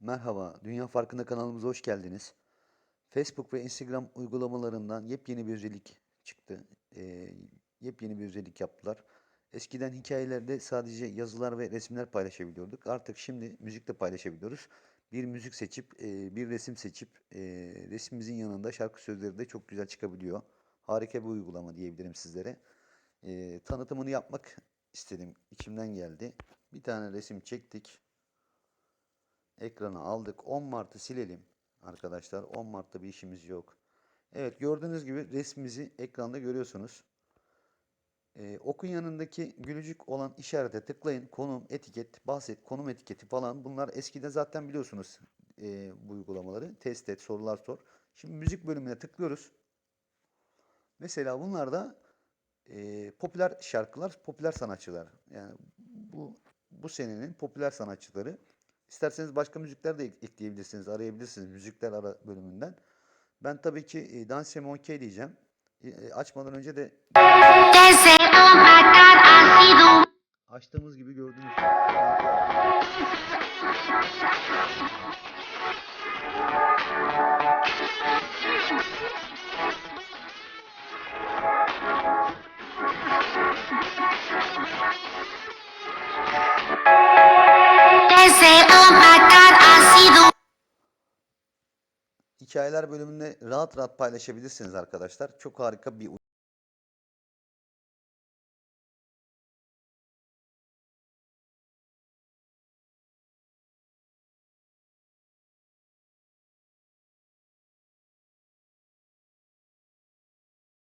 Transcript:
Merhaba, Dünya Farkında kanalımıza hoş geldiniz. Facebook ve Instagram uygulamalarından yepyeni bir özellik çıktı. Ee, yepyeni bir özellik yaptılar. Eskiden hikayelerde sadece yazılar ve resimler paylaşabiliyorduk. Artık şimdi müzik de paylaşabiliyoruz. Bir müzik seçip, e, bir resim seçip, e, resmimizin yanında şarkı sözleri de çok güzel çıkabiliyor. Harika bir uygulama diyebilirim sizlere. Ee, tanıtımını yapmak istedim, içimden geldi. Bir tane resim çektik. Ekrana aldık. 10 Mart'ı silelim arkadaşlar. 10 Mart'ta bir işimiz yok. Evet gördüğünüz gibi resmimizi ekranda görüyorsunuz. Ee, okun yanındaki gülücük olan işarete tıklayın. Konum, etiket, bahset, konum etiketi falan. Bunlar eskiden zaten biliyorsunuz e, bu uygulamaları. Test et, sorular sor. Şimdi müzik bölümüne tıklıyoruz. Mesela bunlar da e, popüler şarkılar, popüler sanatçılar. Yani bu bu senenin popüler sanatçıları. İsterseniz başka müzikler de ek- ekleyebilirsiniz, arayabilirsiniz müzikler ara bölümünden. Ben tabii ki e, Dance Monkey diyeceğim. E, e, açmadan önce de açtığımız gibi hikayeler bölümünde rahat rahat paylaşabilirsiniz arkadaşlar. Çok harika bir